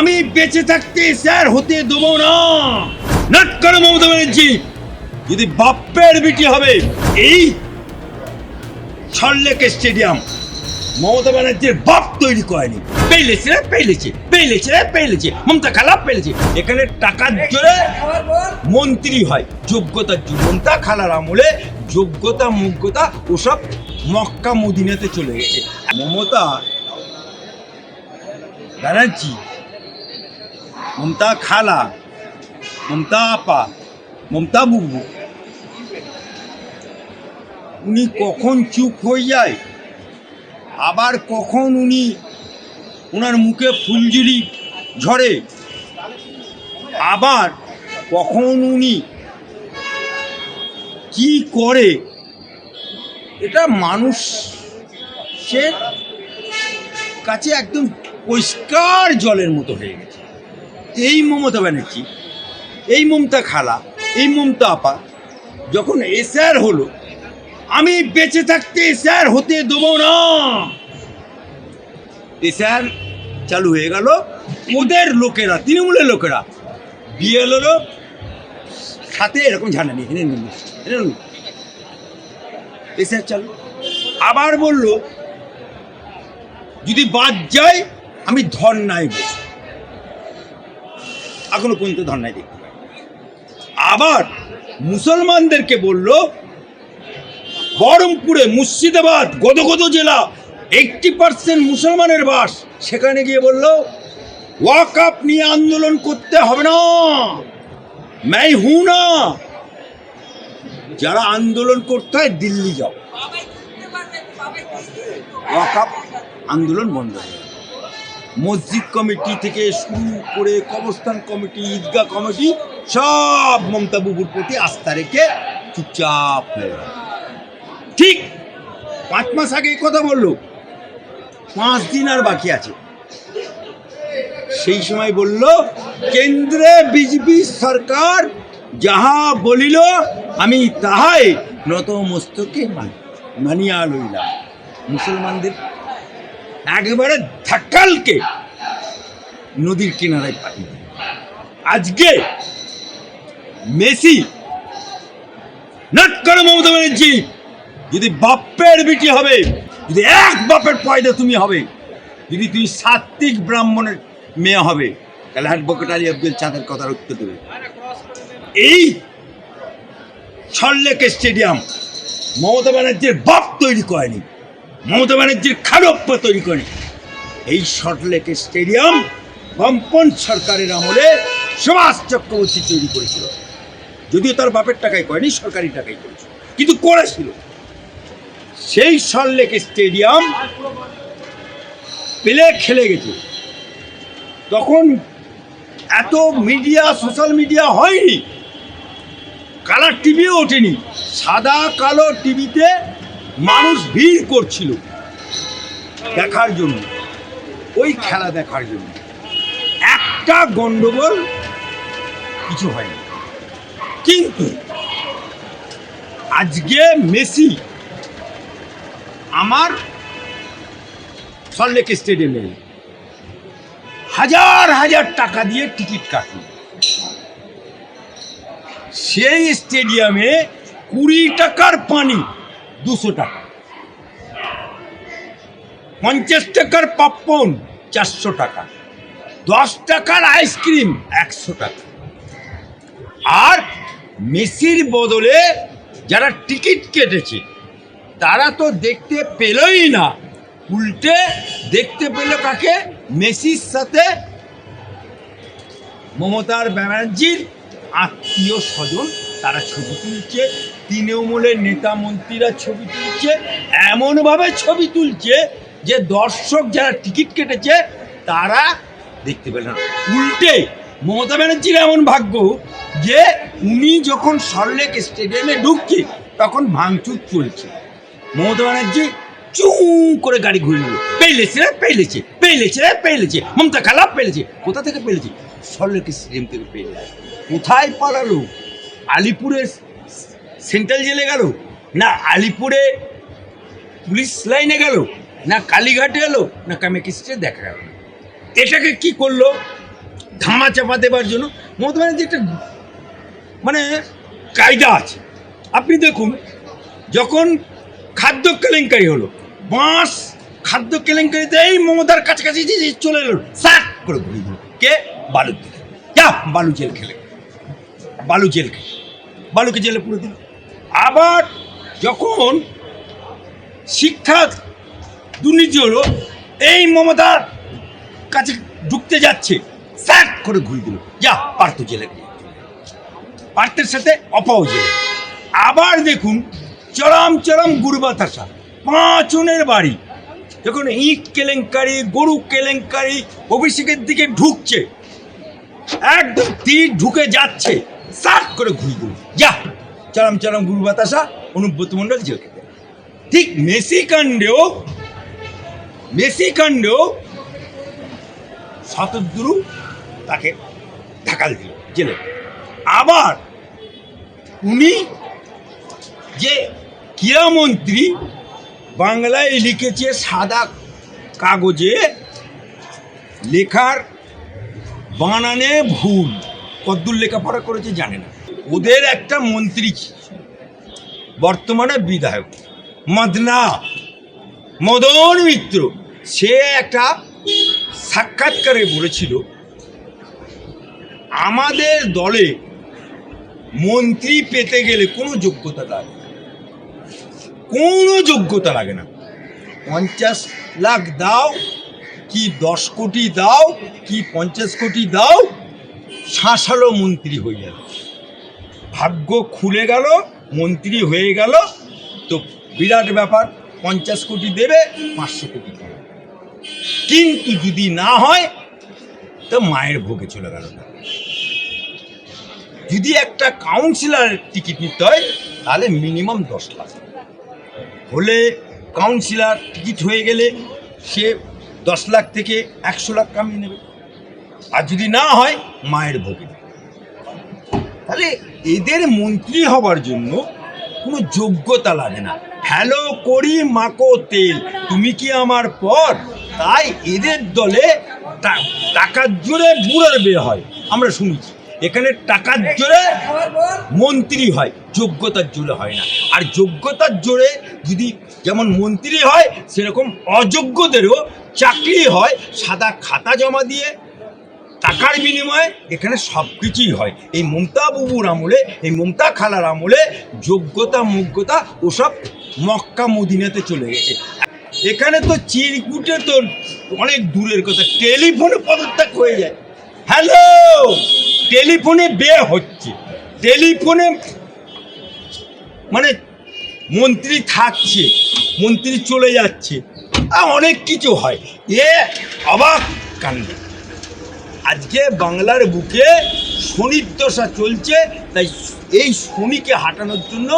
আমি বেঁচে থাকতে স্যার হতে দেবো না। নাট মমতা ব্যানার্জি। যদি বাপ্পের বিটি হবে, এই সল্লেক স্টেডিয়াম মমতা ব্যানার্জির বাপ তৈরি করেনি। পেলেছে রে, পেলেছে পেলেছে রে, পেলেছে। মমতা খালা পেলেছে। এখানে টাকার জোরে মন্ত্রী হয়। যোগ্যতার জন্য মমতা খালার আমলে যোগ্যতা, মুগ্যতা, ওসব মক্কা মদিনাতে চলে গেছে। মমতা ব্যানার্জি মমতা খালা, মমতা আপা, মমতা বুবু। উনি কখন চুপ হয়ে যায়? আবার কখন উনি ওনার মুখে ফুলঝুরি ঝরে? আবার কখন উনি কি করে? এটা মানুষের কাছে একদম পরিষ্কার জলের মতো হয়ে গেছে। এই মমতা ব্যানার্জি এই মমতা খালা, এই মমতা আপা। যখন এসআর হলো, আমি বেঁচে থাকতে এসআর হতে দেবো না। এসআর চালু হয়ে গেল, ওদের লোকেরা, তৃণমূলের লোকেরা হলো সাথে এরকম ঝান্ডা নিয়ে এনে নিল এনে নিল। এসআর চালু। আবার বলল, যদি বাদ যায়, আমি ধর্নায় বসবো। এখনও পর্যন্ত ধর্নায় দেখতে পাই। আবার মুসলমানদেরকে বলল, বহরমপুরে মুর্শিদাবাদ, গদগদ জেলা এইটটি পার্সেন্ট মুসলমানের বাস। সেখানে গিয়ে বলল ওয়াক আপ নিয়ে আন্দোলন করতে হবে না। ম্যাই হু না। যারা আন্দোলন করতে হয়, দিল্লি যাও। ওয়াক আপ আন্দোলন বন্ধ হয়ে। মসজিদ কমিটি থেকে শুরু করে কবরস্থান কমিটি, ঈদগাহ কমিটি, সব মমতা বুবুর প্রতি আস্থা রেখে চুপচাপ ঠিক পাঁচ মাস আগে কথা বলল। পাঁচ দিন আর বাকি আছে। সেই সময় বলল, কেন্দ্রে বিজেপি সরকার যাহা বলিল, আমি তাহাই নত মস্তকে মানি, মানিয়া লইলাম। মুসলমানদের একেবারে ধাক্কালকে নদীর কিনারায় পাঠিয়ে। আজকে মেসি, নাট করো মমতা ব্যানার্জি, যদি বাপ্পের বিটি হবে, যদি এক বাপের পয়দা তুমি হবে, যদি তুমি সাত্বিক ব্রাহ্মণের মেয়ে হবে, তাহলে অ্যাডভোকেট আলী আব্দুল চাঁদের কথা উত্তর দেবে এই সল্লেক স্টেডিয়াম মমতা ব্যানার্জির বাপ তৈরি করেনি মমতা ব্যানার্জির খারপ্প তৈরি করেনি এই সল্টলেক স্টেডিয়াম বামপন সরকারের আমলে সুভাষ চক্রবর্তী তৈরি করেছিল। যদিও তার বাপের টাকায় করেনি সরকারি টাকায় করেছিল, কিন্তু করেছিল। সেই সল্টলেক স্টেডিয়াম পেলে খেলে গেছে। তখন এত মিডিয়া, সোশ্যাল মিডিয়া হয়নি, কালার টিভিও ওঠেনি, সাদা কালো টিভিতে মানুষ ভিড় করছিল দেখার জন্য, ওই খেলা দেখার জন্য। একটা গন্ডগোল কিছু হয়নি। কিন্তু আজকে মেসি আমার সল্লেক স্টেডিয়ামে হাজার হাজার টাকা দিয়ে টিকিট কাটল। সেই স্টেডিয়ামে কুড়ি টাকার পানি দুশো টাকা। পঞ্চাশ টাকার পাপ্পন চারশো টাকা। দশ টাকার আইসক্রিম একশো টাকা। আর মেসির বদলে যারা টিকিট কেটেছে, তারা তো দেখতে পেলই না। উল্টে দেখতে পেল কাকে? মেসির সাথে মমতার ব্যানার্জির আত্মীয় স্বজন তারা ছবি তুলছে, তৃণমূলের নেতা মন্ত্রীরা ছবি তুলছে, এমনভাবে ছবি তুলছে যে দর্শক যারা টিকিট কেটেছে, তারা দেখতে পেল না। উল্টে মমতা ব্যানার্জির এমন ভাগ্য যে উনি যখন সল্লেক স্টেডিয়ামে ঢুকছে, তখন ভাঙচুর চলছে। মমতা ব্যানার্জি চু করে গাড়ি ঘুরে নিল। পেলেছে রে, পেলেছে পেলেছে রে, পেলেছে। মমতা খালা, পেলেছে। কোথা থেকে পেলেছে? সল্লেক স্টেডিয়াম থেকে পেলেছে। কোথায় পালালো? আলিপুরের সেন্ট্রাল জেলে গেল? না আলিপুরে পুলিশ লাইনে গেল? না কালীঘাটে এলো? না কামেকিস্টে দেখা গেল? এটাকে কি করল? ধামা চাপা দেবার জন্য? মমতা ব্যানার্জি একটা মানে কায়দা আছে। আপনি দেখুন, যখন খাদ্য কেলেঙ্কারি হলো, বাঁশ খাদ্য কেলেঙ্কারিতে এই মমতার কাছাকাছি যে চলে এলো সাক করে ঘুরিয়ে দিল কে দিকে যা, বালু জেল খেলে। বালু জেল খেলে। বালুকে জেলে পুরে দিল। আবার যখন শিক্ষা দুর্নীতি হলো, এই মমতার কাছে ঢুকতে যাচ্ছে, স্যাক করে ঘুরিয়ে দিল। যা, পার্থ জেলে পার্থের সাথে অপাও জেলে। আবার দেখুন, চরম চরম গুরুবাতাসা পাঁচনের বাড়ি। যখন ইট কেলেঙ্কারি, গরু কেলেঙ্কারি, অভিষেকের দিকে ঢুকছে। একদম তীর ঢুকে যাচ্ছে। সাট করে ঘুরি ঘুরি যা, চরম চরম গুরু বাতাসা, অনুব্রত মণ্ডল জেল খেতে। ঠিক মেসি কাণ্ডেও মেসি কাণ্ডেও শতদ্রু তাকে ঢাকাল দিল জেলে। আবার উনি যে ক্রীড়ামন্ত্রী বাংলায় লিখেছে সাদা কাগজে লেখার বানানে ভুল। কদ্দুর লেখাপড়া করেছে, জানে না ওদের একটা মন্ত্রী বর্তমানে বিধায়ক, মদনা, মদন মিত্র সে একটা সাক্ষাৎকারে বলেছিল, আমাদের দলে মন্ত্রী পেতে গেলে কোনো যোগ্যতা লাগে। কোনো যোগ্যতা লাগে না পঞ্চাশ লাখ দাও, কি দশ কোটি দাও, কি পঞ্চাশ কোটি দাও শাসালো মন্ত্রী হয়ে গেল। ভাগ্য খুলে গেল, মন্ত্রী হয়ে গেল। তো বিরাট ব্যাপার, পঞ্চাশ কোটি দেবে, পাঁচশো কোটি দেবে। কিন্তু যদি না হয়, তো মায়ের ভোগে চলে গেল যদি একটা কাউন্সিলর টিকিট নিতে হয়, তাহলে মিনিমাম দশ লাখ। হলে কাউন্সিলর টিকিট হয়ে গেলে সে দশ লাখ থেকে একশো লাখ কামিয়ে নেবে। আর যদি না হয়, মায়ের ভোগে তাহলে এদের মন্ত্রী হবার জন্য কোনো যোগ্যতা লাগে না। হ্যালো করি মাকো তেল, তুমি কি আমার পর? তাই এদের দলে টাকার জোরে বুড়োর বিয়ে হয়। আমরা শুনেছি, এখানে টাকার জোরে মন্ত্রী হয়, যোগ্যতার জোরে হয় না। আর যোগ্যতার জোরে যদি যেমন মন্ত্রী হয়, সেরকম অযোগ্যদেরও চাকরি হয়, সাদা খাতা জমা দিয়ে টাকার বিনিময়ে এখানে সব কিছুই হয়। এই মমতা বাবুর আমলে, এই মমতা খালার আমলে যোগ্যতা, মুগ্যতা ওসব মক্কা মদিনাতে চলে গেছে। এখানে তো চিরকুটে তো অনেক দূরের কথা। টেলিফোনে পদত্যাগ হয়ে যায়। হ্যালো টেলিফোনে বে হচ্ছে। টেলিফোনে মানে মন্ত্রী থাকছে, মন্ত্রী চলে যাচ্ছে। অনেক কিছু হয়। এ, অবাক কাণ্ড। আজকে বাংলার বুকে শনির দশা চলছে, তাই এই শনিকে হাঁটানোর জন্য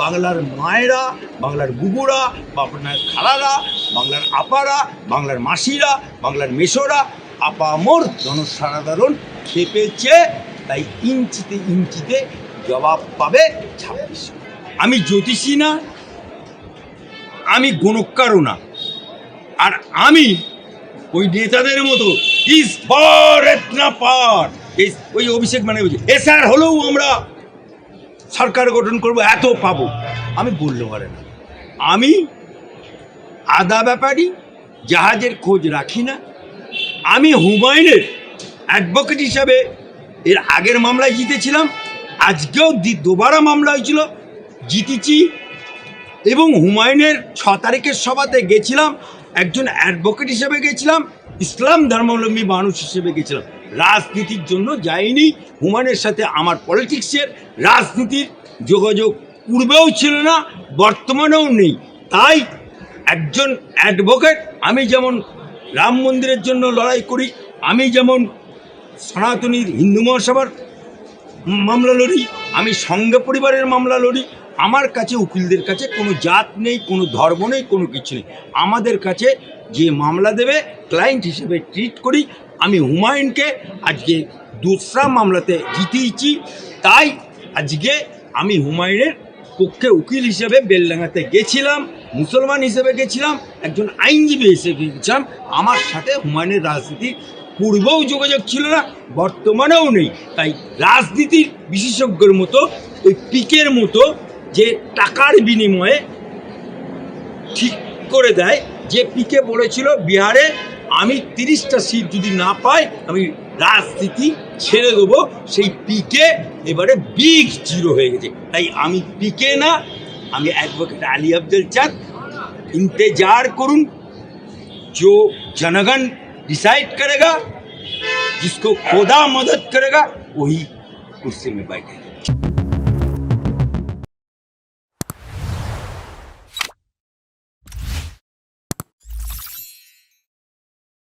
বাংলার মায়েরা, বাংলার বুবুরা বাংলার খালারা, বাংলার আপারা, বাংলার মাসিরা, বাংলার মেশোরা আপামর জনসাধারণ খেপেছে, তাই ইঞ্চিতে ইঞ্চিতে জবাব পাবে ছাব্বিশ। আমি জ্যোতিষী না, আমি গণকারও না, আর আমি ওই নেতাদের মতো। ইস পার ওই অভিষেক মানে বলছে এ স্যার হলেও আমরা সরকার গঠন করব, এত পাবো। আমি বললে পারে না। আমি আদা ব্যাপারী জাহাজের খোঁজ রাখি না। আমি হুমায়ুনের অ্যাডভোকেট হিসাবে এর আগের মামলায় জিতেছিলাম, আজকেও দ্বি- দুবারা মামলা হয়েছিল, জিতেছি। এবং হুমায়ুনের ছ তারিখের সভাতে গেছিলাম একজন অ্যাডভোকেট হিসেবে গেছিলাম, ইসলাম ধর্মাবলম্বী মানুষ হিসেবে গেছিলাম। রাজনীতির জন্য যাইনি হুমানের সাথে আমার পলিটিক্সের রাজনীতির যোগাযোগ পূর্বেও ছিল না, বর্তমানেও নেই। তাই একজন অ্যাডভোকেট আমি যেমন রাম মন্দিরের জন্য লড়াই করি, আমি যেমন সনাতনীর হিন্দু মহাসভার মামলা লড়ি, আমি সঙ্গে পরিবারের মামলা লড়ি আমার কাছে উকিলদের কাছে কোনো জাত নেই, কোনো ধর্ম নেই, কোনো কিছু নেই। আমাদের কাছে যে মামলা দেবে, ক্লায়েন্ট হিসেবে ট্রিট করি, আমি হুমায়ুনকে আজকে দোসরা মামলাতে জিতিয়েছি। তাই আজকে আমি হুমায়ুনের পক্ষে উকিল হিসেবে বেলডাঙ্গাতে গেছিলাম, মুসলমান হিসেবে গেছিলাম, একজন আইনজীবী হিসেবে গেছিলাম। আমার সাথে হুমায়ুনের রাজনীতির পূর্বেও যোগাযোগ ছিল না, বর্তমানেও নেই। তাই রাজনীতির বিশেষজ্ঞের মতো, ওই পিকের মতো যে টাকার বিনিময়ে ঠিক করে দেয় যে পিকে বলেছিল বিহারে আমি তিরিশটা সিট যদি না পাই আমি রাজনীতি ছেড়ে দেবো সেই পিকে এবারে বিগ জিরো হয়ে গেছে তাই আমি পিকে না আমি অ্যাডভোকেট আলী আফজল চাঁদ इंतजार करूं जो जनगण डिसाइड करेगा जिसको खुदा मदद करेगा वही कुर्सी में बैठेगा